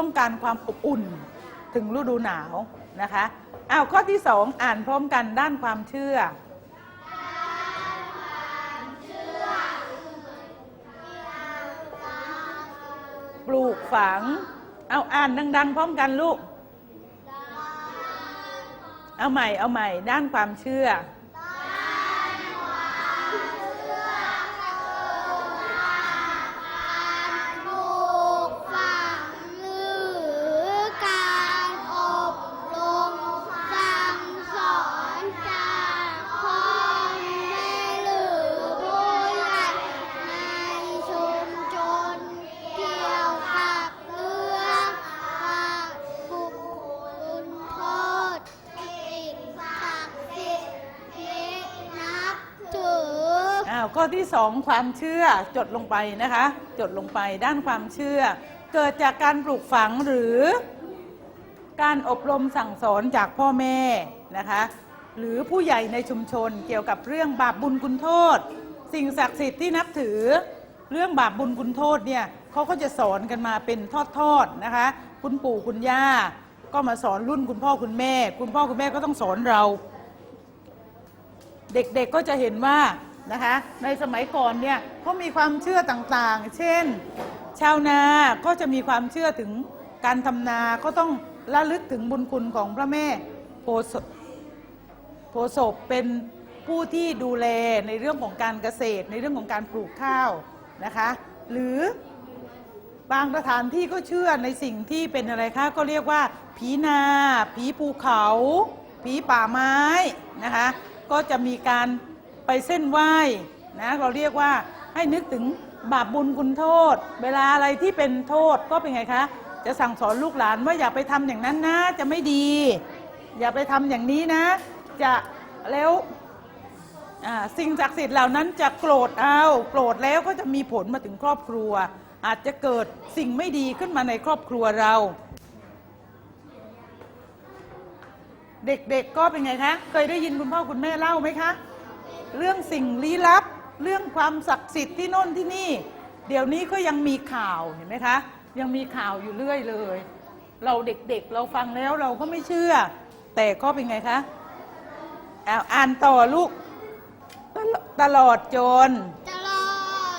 ต้องการความอบอุ่นถึงฤดูหนาวนะคะอ้าวข้อที่สองอ่านพร้อมกันด้านความเชื่อปลูกฝัง เอาอ่านดัง ๆ พร้อมกันลูก เอาใหม่เอาใหม่ด้านความเชื่อ ข้อที่สองความเชื่อจดลงไปนะคะ จดลงไปด้านความเชื่อ เกิดจากการปลูกฝังหรือ การอบรมสั่งสอนจากพ่อแม่นะคะ หรือผู้ใหญ่ในชุมชนเกี่ยวกับเรื่องบาปบุญคุณโทษ สิ่งศักดิ์สิทธิ์ที่นับถือ เรื่องบาปบุญคุณโทษเนี่ยเขาก็จะสอนกันมาเป็นทอดๆนะคะ คุณปู่คุณย่า ก็มาสอนรุ่นคุณพ่อคุณแม่ คุณพ่อคุณแม่ก็ต้องสอนเรา เด็กๆก็จะเห็นว่า นะคะ ในสมัยก่อนเนี่ยเขามีความเชื่อต่างๆ เช่น ชาวนาก็จะมีความเชื่อถึงการทำนาก็ต้องระลึกถึงบุญคุณของพระแม่โพศพโพศพเป็นผู้ที่ดูแลในเรื่องของการเกษตร ในเรื่องของการปลูกข้าวนะคะ หรือบางสถานที่ก็เชื่อในสิ่งที่เป็นอะไรคะก็เรียกว่า ผีนา ผีภูเขา ผีป่าไม้นะคะ ก็จะมีการ ไปเส้นไหว้นะเราเรียกว่าให้นึกถึงบาปบุญคุณโทษ เวลาอะไรที่เป็นโทษก็เป็นไงคะ จะสั่งสอนลูกหลานว่าอย่าไปทำอย่างนั้นนะ จะไม่ดี อย่าไปทำอย่างนี้นะ จะแล้วสิ่งศักดิ์สิทธิ์เหล่านั้นจะโกรธเอาโกรธแล้วก็จะมีผลมาถึงครอบครัว อาจจะเกิดสิ่งไม่ดีขึ้นมาในครอบครัวเรา เด็กๆก็เป็นไงคะ เคยได้ยินคุณพ่อคุณแม่เล่าไหมคะ เรื่องสิ่งลี้ลับ เรื่องความศักดิ์สิทธิ์ที่โน่นที่นี่ เดี๋ยวนี้ก็ยังมีข่าวเห็นไหมคะ ยังมีข่าวอยู่เรื่อยเลย เราเด็กๆเราฟังแล้วเราก็ไม่เชื่อ แต่ก็เป็นไงคะอ่าอ่านต่อลูกตลตลอดจน ตลอ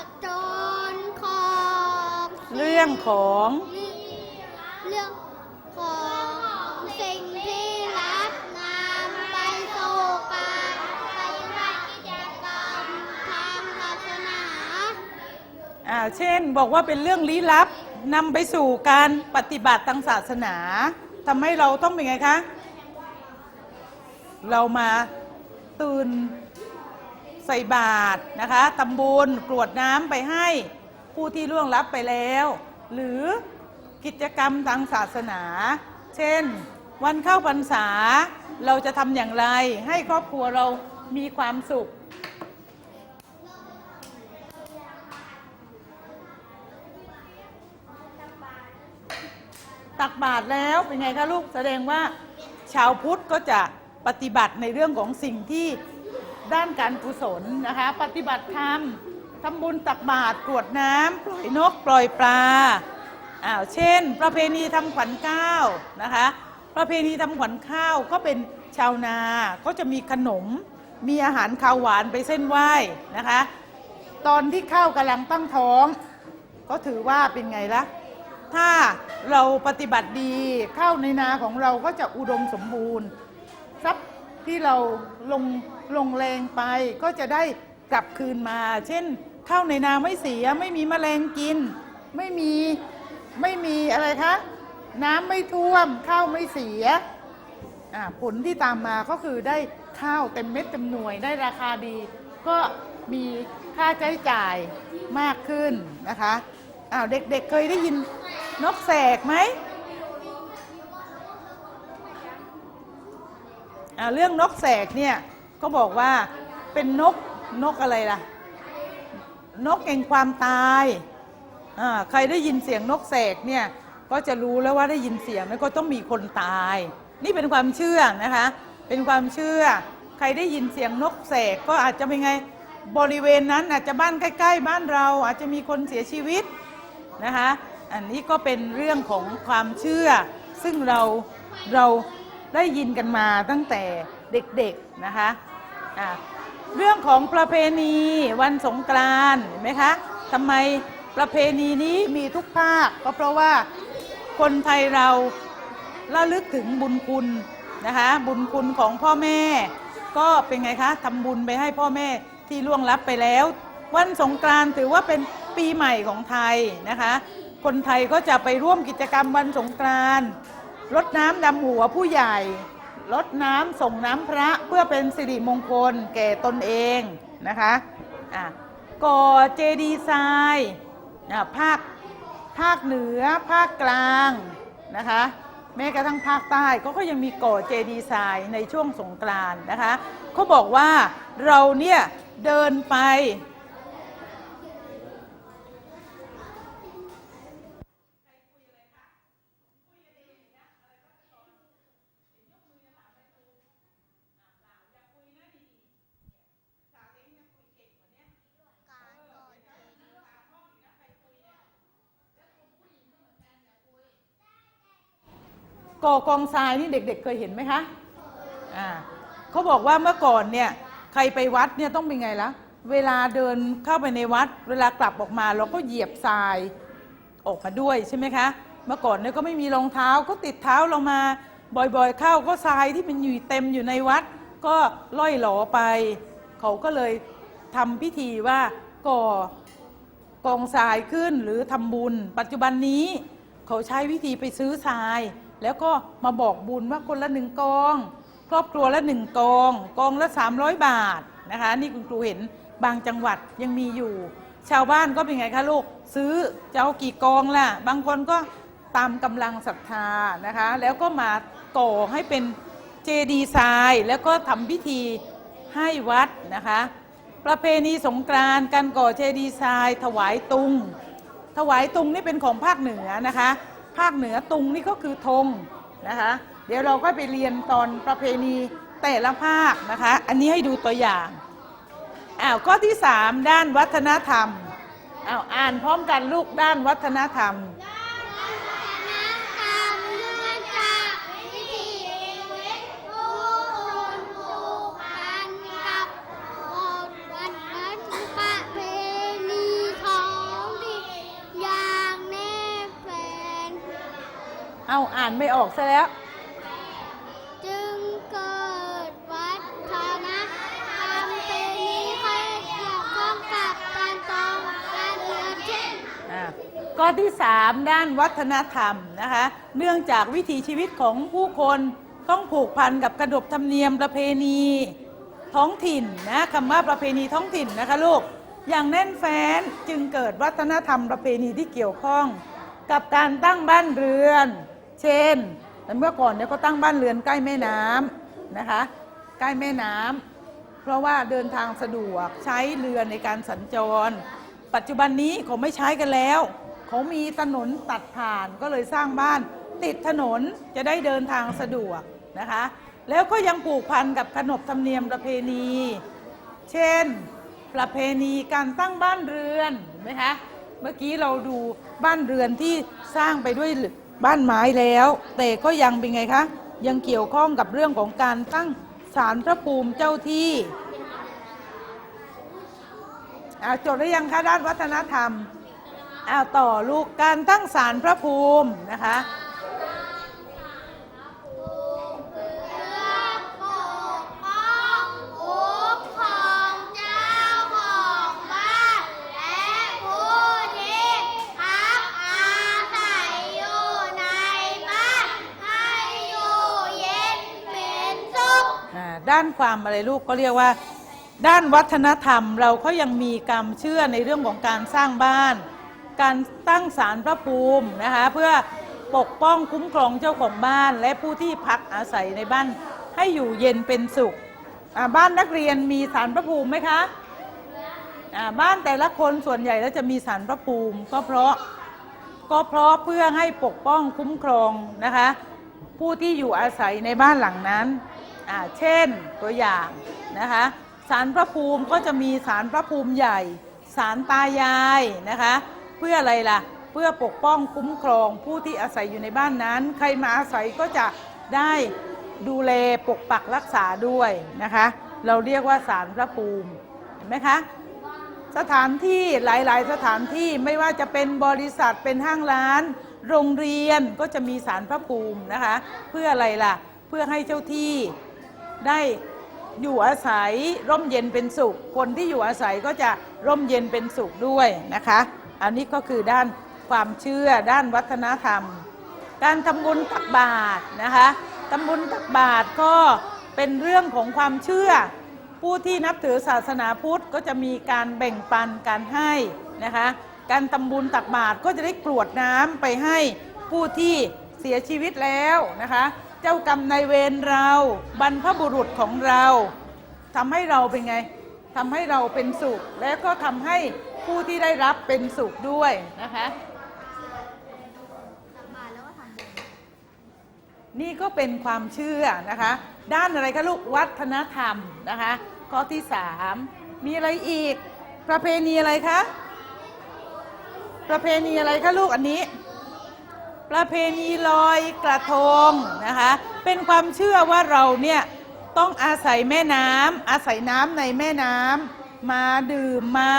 ดจนของ เรื่องของ เช่นบอกว่าเป็นเรื่องลี้ลับนำไปสู่การปฏิบัติทางศาสนาทำให้เราต้องเป็นไงคะ เรามาตื่นใส่บาตรนะคะทำบุญกรวดน้ำไปให้ผู้ที่ล่วงลับไปแล้ว หรือกิจกรรมทางศาสนา เช่น วันเข้าพรรษาเราจะทำอย่างไรให้ครอบครัวเรามีความสุข ตักบาตรแล้วเป็นไงคะลูกแสดงว่า ชาวพุทธก็จะปฏิบัติในเรื่องของสิ่งที่ด้านการกุศลนะคะ ปฏิบัติธรรมทำบุญตักบาตรกรวดน้ำปล่อยนกปล่อยปลาอ้าวเช่น ประเพณีทำขวัญข้าวนะคะ ประเพณีทำขวัญข้าวก็เป็นชาวนาก็จะมีขนม มีอาหารข้าวหวานไปเส้นไหว้นะคะ ตอนที่ข้าวกำลังตั้งท้อง ก็ถือว่าเป็นไงละ ถ้าเราปฏิบัติดีข้าวในนาของเราก็จะอุดมสมบูรณ์ ทรัพย์ที่เราลงลงแรงไปก็จะได้กลับคืนมา เช่นข้าวในนาไม่เสียไม่มีแมลงกิน ไม่มีไม่มีอะไรคะน้ำไม่ท่วมข้าวไม่เสียผลที่ตามมาก็คือได้ข้าวเต็มเม็ดเต็มหน่วยได้ราคาดี ก็มีค่าใช้จ่ายมากขึ้นนะคะ อ้าวเด็กๆเคยได้ยินนกแสกไหมอ่าเรื่องนกแสกเนี่ยก็บอกว่าเป็นนกนกอะไรล่ะ นกแห่งความตายอ่าใครได้ยินเสียงนกแสกเนี่ยก็จะรู้แล้วว่าได้ยินเสียงแล้วก็ต้องมีคนตาย นี่เป็นความเชื่อนะคะ เป็นความเชื่อ ใครได้ยินเสียงนกแสกก็อาจจะเป็นไงบริเวณนั้นอาจจะบ้านใกล้ ๆ บ้านเราอาจจะมีคนเสียชีวิต นะคะอันนี้ก็เป็นเรื่องของความเชื่อ ซึ่งเราเราได้ยินกันมาตั้งแต่เด็กๆนะคะะเรื่องของประเพณีวันสงกรานต์เห็นไหมคะทำไมประเพณีนี้มีทุกภาคก็เพราะว่าคนไทยเราระลึกถึงบุญคุณนะคะบุญคุณของพ่อแม่ ก็เป็นไงคะทำบุญไปให้พ่อแม่ที่ล่วงลับไปแล้ว วันสงกรานต์ถือว่าเป็น ปีใหม่ของไทยนะคะ คนไทยก็จะไปร่วมกิจกรรมวันสงกรานต์รดน้ำดำหัวผู้ใหญ่รดน้ำส่งน้ำพระเพื่อเป็นสิริมงคลแก่ตนเองนะคะอะก่อเจดีย์ทรายอะภาคภาคเหนือภาคกลางนะคะแม้กระทั่งภาคใต้ก็ก็ยังมีก่อเจดีย์ทรายในช่วงสงกรานต์นะคะเขาบอกว่าเราเนี่ยเดินไป ก่อกองทรายนี่เด็กๆเคยเห็นไหมคะอ่าเขาบอกว่าเมื่อก่อนเนี่ยใครไปวัดเนี่ยต้องเป็นไงละเวลาเดินเข้าไปในวัด เวลากลับออกมาเราก็เหยียบทรายออกมาด้วยใช่ไหมคะ เมื่อก่อนเนี่ยก็ไม่มีรองเท้าก็ติดเท้าเรามาบ่อยๆเข้าก็ทรายที่มันอยู่เต็มอยู่ในวัด ก็ล่อยหลอไป เขาก็เลยทำพิธีว่าก่อกองทรายขึ้นหรือทำบุญ ปัจจุบันนี้เขาใช้วิธีไปซื้อทราย แล้วก็มาบอกบุญว่าคนละหนึ่งกอง ครอบครัวละหนึ่งกอง กองละ 300 บาทนะคะ นี่คุณครูเห็นบางจังหวัดยังมีอยู่ ชาวบ้านก็เป็นไงคะลูก ซื้อจะเอากี่กองล่ะ บางคนก็ตามกำลังศรัทธานะคะ แล้วก็มาก่อให้เป็นเจดีย์ทรายแล้วก็ทำพิธีให้วัดนะคะ ประเพณีสงกรานต์การก่อเจดีย์ทรายถวายตุง ถวายตุงนี่เป็นของภาคเหนือนะคะ ภาคเหนือตุงนี่ก็คือธงนะคะ เดี๋ยวเราก็ไปเรียนตอนประเพณีแต่ละภาคนะคะ อันนี้ให้ดูตัวอย่างอ้าวข้อที่ 3 ด้านวัฒนธรรมอ้าวอ่านพร้อมกันลูกด้านวัฒนธรรม เอาอ่านไม่ออกซะแล้ว จึงเกิดวัฒนธรรมเป็นนิคยเกี่ยวข้องกับการตองการเงินเช่นอะข้อที่ 3 ด้านวัฒนธรรมนะคะ เนื่องจากวิถีชีวิตของผู้คนต้องผูกพันกับกระดบธรรมเนียมประเพณีท้องถิ่นนะคำว่าประเพณีท้องถิ่นนะคะลูก อย่างแน่นแฟ้นจึงเกิดวัฒนธรรมประเพณีที่เกี่ยวข้อง กับการตั้งบ้านเรือน เช่นแต่เมื่อก่อนเนี่ยก็ตั้งบ้านเรือนใกล้แม่น้ำนะคะ ใกล้แม่น้ำเพราะว่าเดินทางสะดวกใช้เรือในการสัญจร ปัจจุบันนี้เขาไม่ใช้กันแล้วเขามีถนนตัดผ่านก็เลยสร้างบ้านติดถนนจะได้เดินทางสะดวกนะคะ แล้วก็ยังผูกพันกับขนบธรรมเนียมประเพณี เช่น ประเพณีการตั้งบ้านเรือนเห็นไหมคะเมื่อกี้เราดูบ้านเรือนที่สร้างไปด้วย บ้านไม้แล้ว แต่ก็ยังเป็นไงคะยังเกี่ยวข้องกับเรื่องของการตั้งศาลพระภูมิเจ้าที่อาจดได้ยังคะด้านวัฒนธรรมอาต่อลูกการตั้งศาลพระภูมินะคะ เพื่อปกป้องคุ้มครองเจ้าของบ้านและผู้ที่พักอาศัยอยู่ในบ้านให้อยู่เย็นเป็นสุข อ่าด้านความอะไรลูกก็เรียกว่า ด้านวัฒนธรรมเราก็ยังมีกรรมเชื่อในเรื่องของการสร้างบ้าน การตั้งศาลพระภูมินะคะเพื่อปกป้องคุ้มครองเจ้าของบ้าน และผู้ที่พักอาศัยในบ้านให้อยู่เย็นเป็นสุข บ้านนักเรียนมีศาลพระภูมิไหมคะบ้านแต่ละคนส่วนใหญ่แล้วจะมีศาลพระภูมิ ก็เพราะก็เพราะเพื่อให้ปกป้องคุ้มครองนะคะ ผู้ที่อยู่อาศัยในบ้านหลังนั้น เช่นตัวอย่างนะคะสารพระภูมิก็จะมีสารพระภูมิใหญ่ สารตายายนะคะ เพื่ออะไรล่ะ เพื่อปกป้องคุ้มครองผู้ที่อาศัยอยู่ในบ้านนั้น ใครมาอาศัยก็จะได้ดูแลปกปักรักษาด้วยนะคะ เราเรียกว่าสารพระภูมิเห็นไหมคะสถานที่หลายๆ สถานที่ไม่ว่าจะเป็นบริษัทเป็นห้างร้าน โรงเรียนก็จะมีสารพระภูมินะคะ เพื่ออะไรล่ะ เพื่อให้เจ้าที่ ได้อยู่อาศัยร่มเย็นเป็นสุข คนที่อยู่อาศัยก็จะร่มเย็นเป็นสุขด้วยนะคะ อันนี้ก็คือด้านความเชื่อด้านวัฒนธรรม การทำบุญตักบาตรนะคะทำบุญตักบาตรก็เป็นเรื่องของความเชื่อ ผู้ที่นับถือศาสนาพุทธก็จะมีการแบ่งปันการให้นะคะ การทำบุญตักบาตรก็จะได้กรวดน้ำไปให้ผู้ที่เสียชีวิตแล้วนะคะ เจ้ากรรมนายเวรเรา บรรพบุรุษของเราทำให้เราเป็นไงทำให้เราเป็นสุข และก็ทำให้ผู้ที่ได้รับเป็นสุขด้วยนะคะนี่ก็เป็นความเชื่อนะคะ ด้านอะไรคะลูกวัฒนธรรมนะคะ ข้อที่สามมีอะไรอีก ประเพณีอะไรคะ ประเพณีอะไรคะลูกอันนี้ ประเพณีลอยกระทงนะคะ เป็นความเชื่อว่าเราเนี่ยต้องอาศัยแม่น้ำอาศัยน้ำในแม่น้ำมาดื่มมา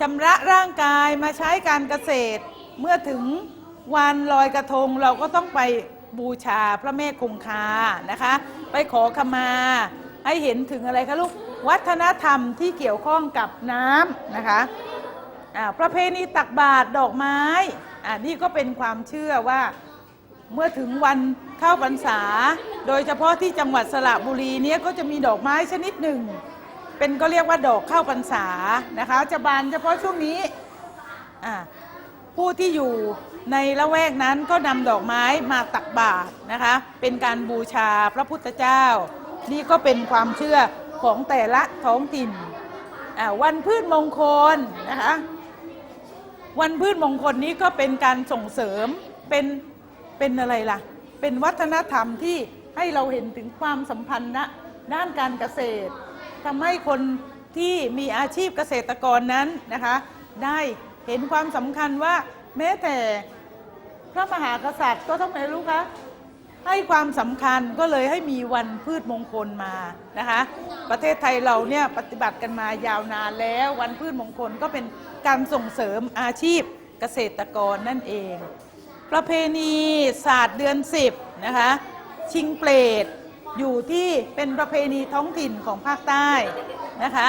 ชำระร่างกายมาใช้การเกษตร เมื่อถึงวันลอยกระทงเราก็ต้องไปบูชาพระแม่คงคานะคะ ไปขอขมาให้เห็นถึงอะไรคะลูกวัฒนธรรมที่เกี่ยวข้องกับน้ำนะคะอ่าประเพณีตักบาตรดอกไม้ อ่านี่ก็เป็นความเชื่อว่า เมื่อถึงวันเข้าพรรษา โดยเฉพาะที่จังหวัดสระบุรีเนี้ยก็จะมีดอกไม้ชนิดหนึ่ง เป็นก็เรียกว่าดอกเข้าพรรษานะคะ จะบานเฉพาะช่วงนี้ผู้ที่อยู่ในละแวกนั้นก็นำดอกไม้มาตักบาตรนะคะ เป็นการบูชาพระพุทธเจ้า นี่ก็เป็นความเชื่อของแต่ละท้องถิ่นวันพืชมงคลนะคะ วันพืชมงคลนี้ก็เป็นการส่งเสริมเป็นเป็นอะไรล่ะ เป็นวัฒนธรรมที่ให้เราเห็นถึงความสัมพันธ์นะด้านการเกษตรทำให้คนที่มีอาชีพเกษตรกรนั้นนะคะ ได้เห็นความสำคัญว่าแม้แต่พระมหากษัตริย์ก็ต้องไหนรู้คะให้ความสำคัญก็เลยให้มีวันพืชมงคลมานะคะ ประเทศไทยเราเนี่ยปฏิบัติกันมายาวนานแล้ว วันพืชมงคลก็เป็น การส่งเสริมอาชีพเกษตรกรนั่นเอง ประเพณีศาสตร์เดือน 10 นะคะ ชิงเปรตอยู่ที่เป็นประเพณีท้องถิ่นของภาคใต้นะคะ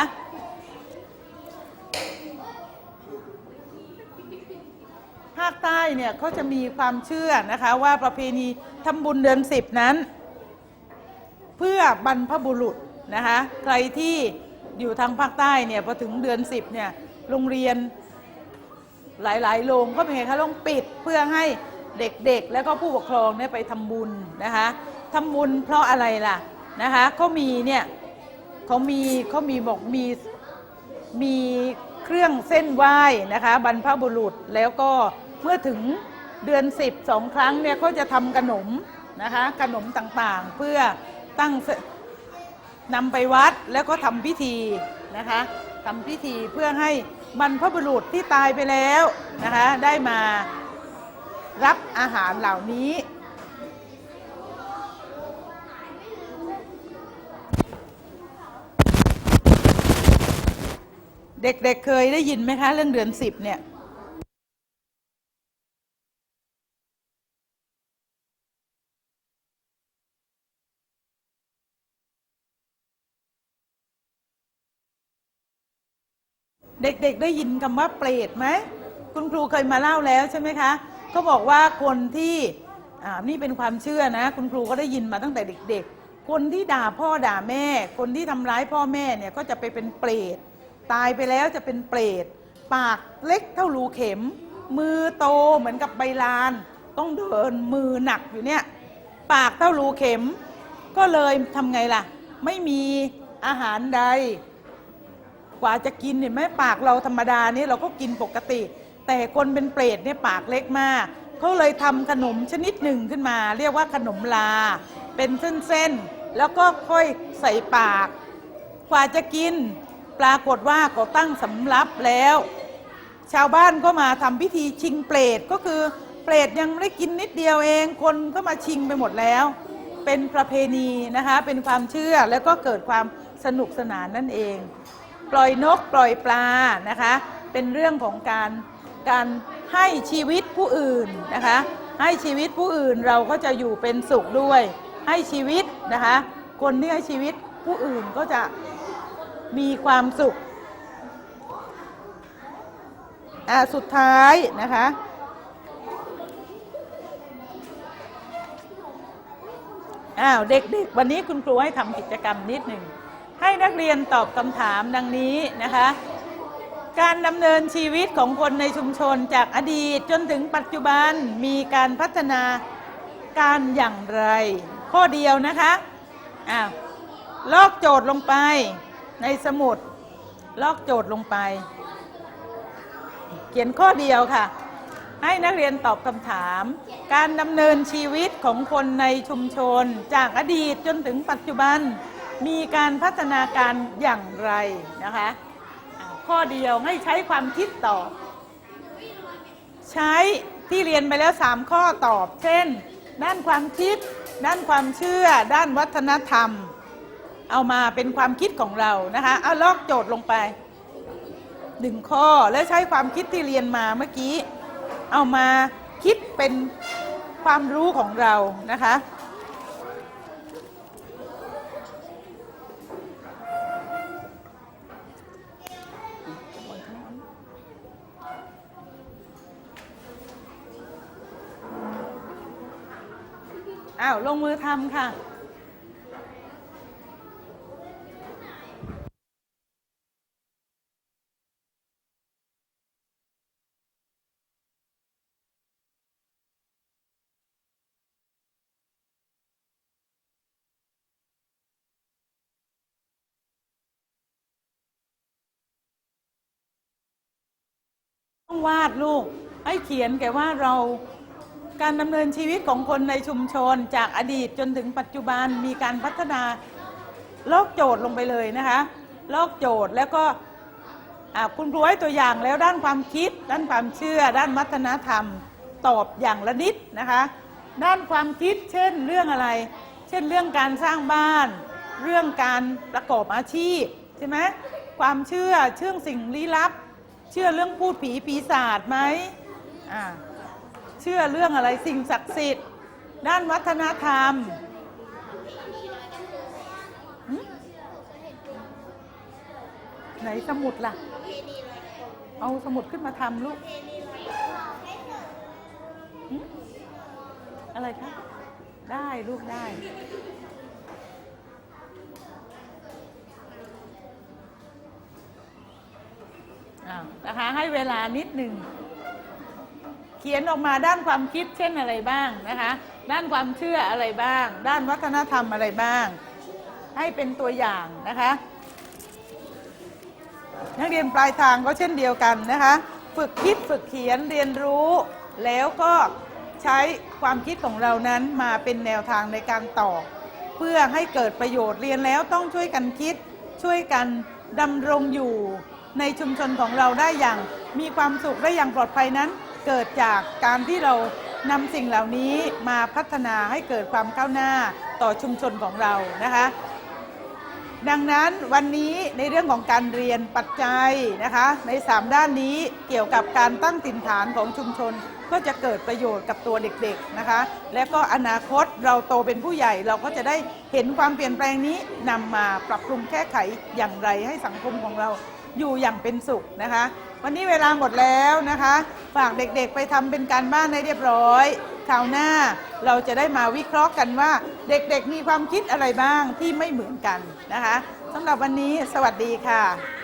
ภาคใต้เนี่ยเขาจะมีความเชื่อนะคะว่าประเพณีทำบุญเดือนสิบนั้น เพื่อบรรพบุรุษนะคะใครที่อยู่ทางภาคใต้เนี่ยพอถึงเดือนสิบเนี่ย โรงเรียนหลาย ๆ โรงก็เป็นไงคะต้องปิดเพื่อให้เด็กๆ แล้วก็ผู้ปกครองเนี่ยไปทำบุญนะคะทำบุญเพราะอะไรล่ะนะคะเขามีเนี่ยเขามีเขามีบอกมีมีเครื่องเส้นไหว้นะคะบรรพบุรุษแล้วก็เมื่อถึงเดือน10สองครั้งเนี่ยก็จะทำขนมนะคะขนมต่างๆ เพื่อตั้งนำไปวัดแล้วก็ทำพิธีนะคะทำพิธีเพื่อให้ บรรพบุรุษที่ตายไปแล้วนะคะได้มารับอาหารเหล่านี้ เด็กๆเเคยได้ยินไหมคะ เรื่องเดือนสิบเนี่ย เด็กๆได้ยินคำว่าเปรตไหมคุณครูเคยมาเล่าแล้วใช่ไหมคะเขาบอกว่าคนที่นี่เป็นความเชื่อนะ คุณครูก็ได้ยินมาตั้งแต่เด็ก ๆ คนที่ด่าพ่อด่าแม่ คนที่ทำร้ายพ่อแม่เนี่ยก็จะไปเป็นเปรตตายไปแล้วจะเป็นเปรตปากเล็กเท่ารูเข็ม มือโตเหมือนกับใบลาน ต้องเดินมือหนักอยู่เนี่ยปากเท่ารูเข็ม ก็เลยทำไงล่ะ ไม่มีอาหารใด กว่าจะกินเห็นไหมปากเราธรรมดานี่เราก็กินปกติ แต่คนเป็นเปรตเนี่ยปากเล็กมากเขาเลยทำขนมชนิดหนึ่งขึ้นมา เรียกว่าขนมลา เป็นเส้นๆแล้วก็ค่อยใส่ปาก กว่าจะกิน ปรากฏว่าก็ตั้งสำรับแล้ว ชาวบ้านก็มาทำพิธีชิงเปรตก็คือเปรตยังไม่ได้กินนิดเดียวเอง คนก็มาชิงไปหมดแล้ว เป็นประเพณีนะคะเป็นความเชื่อแล้วก็เกิดความสนุกสนานนั่นเอง ปล่อยนกปล่อยปลานะคะ เป็นเรื่องของการการให้ชีวิตผู้อื่นนะคะ ให้ชีวิตผู้อื่นเราก็จะอยู่เป็นสุขด้วย ให้ชีวิตนะคะ คนที่ให้ชีวิตผู้อื่นก็จะมีความสุขอ่าสุดท้ายนะคะอ้าวเด็กๆ วันนี้คุณครูให้ทำกิจกรรมนิดหนึ่ง ให้นักเรียนตอบคำถามดังนี้นะคะ การดำเนินชีวิตของคนในชุมชนจากอดีตจนถึงปัจจุบันมีการพัฒนาการอย่างไร ข้อเดียวนะคะอ้าวลอกโจทย์ลงไปในสมุด ลอกโจทย์ลงไป เขียนข้อเดียวค่ะ ให้นักเรียนตอบคำถาม การดำเนินชีวิตของคนในชุมชน จากอดีตจนถึงปัจจุบัน มีการพัฒนาการอย่างไรนะคะข้อเดียวให้ใช้ความคิดตอบ ใช้ที่เรียนไปแล้ว 3 ข้อตอบ เช่น ด้านความคิด ด้านความเชื่อ ด้านวัฒนธรรม เอามาเป็นความคิดของเรานะคะเอาลอกโจทย์ลงไปหนึ่งข้อแล้วใช้ความคิดที่เรียนมาเมื่อกี้ เอามาคิดเป็นความรู้ของเรานะคะาวลงมือทำค่ะต้องวาดลูกให้เขียนแกว่าเรา การดำเนินชีวิตของคนในชุมชนจากอดีตจนถึงปัจจุบันมีการพัฒนาลอกโจทย์ลงไปเลยนะคะลอกโจทย์แล้วก็คุณครูให้ตัวอย่างแล้วด้านความคิด ด้านความเชื่อ ด้านวัฒนธรรม ตอบอย่างละนิดนะคะด้านความคิดเช่นเรื่องอะไร เช่นเรื่องการสร้างบ้าน เรื่องการประกอบอาชีพใช่ไหมความเชื่อเชื่องสิ่งลี้ลับ เชื่อเรื่องพูดผีปีศาจไหมอ่า เชื่อเรื่องอะไรสิ่งศักดิ์สิทธิ์ ด้านวัฒนธรรมไหนสมุดล่ะ เอาสมุดขึ้นมาทำลูก อะไรคะ ได้ลูกได้อ้าวนะคะให้เวลานิดหนึ่ง เขียนออกมาด้านความคิดเช่นอะไรบ้างนะคะ ด้านความเชื่ออะไรบ้าง ด้านวัฒนธรรมอะไรบ้าง ให้เป็นตัวอย่างนะคะ นักเรียนปลายทางก็เช่นเดียวกันนะคะ ฝึกคิดฝึกเขียนเรียนรู้ แล้วก็ใช้ความคิดของเรานั้นมาเป็นแนวทางในการตอบเพื่อให้เกิดประโยชน์เรียนแล้วต้องช่วยกันคิด ช่วยกันดำรงอยู่ในชุมชนของเราได้อย่างมีความสุขได้อย่างปลอดภัยนั้น เกิดจากการที่เรานำสิ่งเหล่านี้มาพัฒนาให้เกิดความก้าวหน้าต่อชุมชนของเรานะคะ ดังนั้นวันนี้ในเรื่องของการเรียนปัจจัยนะคะใน 3 ด้านนี้เกี่ยวกับการตั้งถิ่นฐานของชุมชน ก็จะเกิดประโยชน์กับตัวเด็กๆนะคะ และก็อนาคตเราโตเป็นผู้ใหญ่เราก็จะได้เห็นความเปลี่ยนแปลงนี้นำมาปรับปรุงแก้ไขอย่างไรให้สังคมของเรา อยู่อย่างเป็นสุขนะคะ วันนี้เวลาหมดแล้วนะคะ ฝากเด็กๆไปทำเป็นการบ้านให้เรียบร้อยคราวหน้าเราจะได้มาวิเคราะห์กันว่าเด็กๆมีความคิดอะไรบ้างที่ไม่เหมือนกันนะคะสำหรับวันนี้สวัสดีค่ะ